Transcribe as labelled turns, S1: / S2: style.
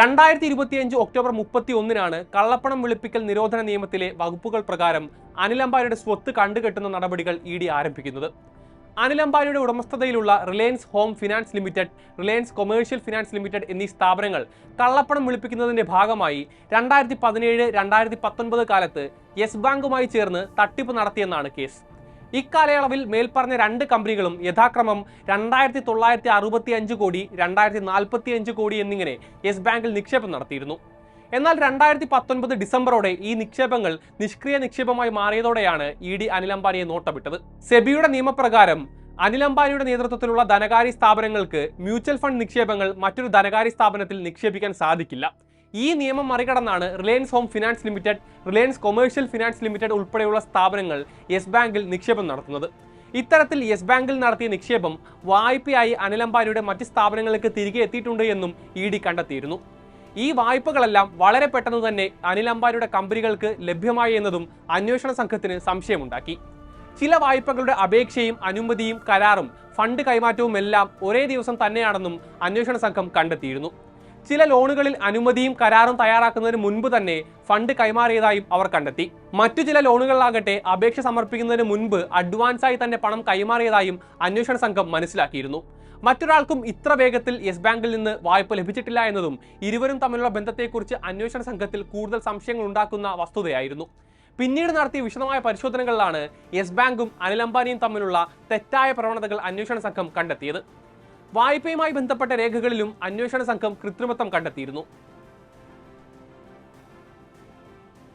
S1: രണ്ടായിരത്തി ഇരുപത്തിയഞ്ച് ഒക്ടോബർ മുപ്പത്തി ഒന്നിനാണ് കള്ളപ്പണം വെളുപ്പിക്കൽ നിരോധന നിയമത്തിലെ വകുപ്പുകൾ പ്രകാരം അനിൽ അംബാനിയുടെ സ്വത്ത് കണ്ടുകെട്ടുന്ന നടപടികൾ ഇ ഡി ആരംഭിക്കുന്നത്. അനിൽ അംബാനിയുടെ ഉടമസ്ഥതയിലുള്ള Reliance home finance limited Reliance commercial finance limited എന്നീ സ്ഥാപനങ്ങൾ കള്ളപ്പണം വെളുപ്പിക്കുന്നതിന്റെ ഭാഗമായി രണ്ടായിരത്തി പതിനേഴ് രണ്ടായിരത്തി പത്തൊൻപത് കാലത്ത് യെസ് ബാങ്കുമായി ചേർന്ന് തട്ടിപ്പ് നടത്തിയെന്നാണ് കേസ്. ഇക്കാലയളവിൽ മേൽപ്പറഞ്ഞ രണ്ട് കമ്പനികളും യഥാക്രമം രണ്ടായിരത്തി തൊള്ളായിരത്തി അറുപത്തി അഞ്ച് കോടി രണ്ടായിരത്തി നാൽപ്പത്തി അഞ്ച് കോടി എന്നിങ്ങനെ യെസ് ബാങ്കിൽ നിക്ഷേപം നടത്തിയിരുന്നു. എന്നാൽ രണ്ടായിരത്തി പത്തൊൻപത് ഡിസംബറോടെ ഈ നിക്ഷേപങ്ങൾ നിഷ്ക്രിയ നിക്ഷേപമായി മാറിയതോടെയാണ് ഇ ഡി അനിൽ അംബാനിയെ നോട്ടമിട്ടത്. സെബിയുടെ നിയമപ്രകാരം അനിൽ അംബാനിയുടെ നേതൃത്വത്തിലുള്ള ധനകാര്യ സ്ഥാപനങ്ങൾക്ക് മ്യൂച്വൽ ഫണ്ട് നിക്ഷേപങ്ങൾ മറ്റൊരു ധനകാര്യ സ്ഥാപനത്തിൽ നിക്ഷേപിക്കാൻ സാധിക്കില്ല. ഈ നിയമം മറികടന്നാണ് Reliance home finance limited Reliance commercial finance limited ഉൾപ്പെടെയുള്ള സ്ഥാപനങ്ങൾ യെസ് ബാങ്കിൽ നിക്ഷേപം നടത്തുന്നത്. ഇത്തരത്തിൽ യെസ് ബാങ്കിൽ നടത്തിയ നിക്ഷേപം വായ്പയായി അനിൽ അംബാനിയുടെ മറ്റ് സ്ഥാപനങ്ങൾക്ക് തിരികെ എത്തിയിട്ടുണ്ട് എന്നും ഇ ഡി കണ്ടെത്തിയിരുന്നു. ഈ വായ്പകളെല്ലാം വളരെ പെട്ടെന്ന് തന്നെ അനിൽ അംബാനിയുടെ കമ്പനികൾക്ക് ലഭ്യമായി എന്നതും അന്വേഷണ സംഘത്തിന് സംശയമുണ്ടാക്കി. ചില വായ്പകളുടെ അപേക്ഷയും അനുമതിയും കരാറും ഫണ്ട് കൈമാറ്റവും എല്ലാം ഒരേ ദിവസം തന്നെയാണെന്നും അന്വേഷണ സംഘം കണ്ടെത്തിയിരുന്നു. ചില ലോണുകളിൽ അനുമതിയും കരാറും തയ്യാറാക്കുന്നതിന് മുൻപ് തന്നെ ഫണ്ട് കൈമാറിയതായും അവർ കണ്ടെത്തി. മറ്റു ചില ലോണുകളിലാകട്ടെ അപേക്ഷ സമർപ്പിക്കുന്നതിന് മുൻപ് അഡ്വാൻസായി തന്നെ പണം കൈമാറിയതായും അന്വേഷണ സംഘം മനസ്സിലാക്കിയിരുന്നു. മറ്റൊരാൾക്കും ഇത്ര വേഗത്തിൽ യെസ് ബാങ്കിൽ നിന്ന് വായ്പ ലഭിച്ചിട്ടില്ല എന്നതും ഇരുവരും തമ്മിലുള്ള ബന്ധത്തെക്കുറിച്ച് അന്വേഷണ സംഘത്തിൽ കൂടുതൽ സംശയങ്ങൾ ഉണ്ടാക്കുന്ന വസ്തുതയായിരുന്നു. പിന്നീട് നടത്തിയ വിശദമായ പരിശോധനകളിലാണ് യെസ് ബാങ്കും അനിൽ അംബാനിയും തമ്മിലുള്ള തെറ്റായ പ്രവണതകൾ അന്വേഷണ സംഘം കണ്ടെത്തിയത്. വായ്പയുമായി ബന്ധപ്പെട്ട രേഖകളിലും അന്വേഷണ സംഘം കൃത്രിമത്വം കണ്ടെത്തിയിരുന്നു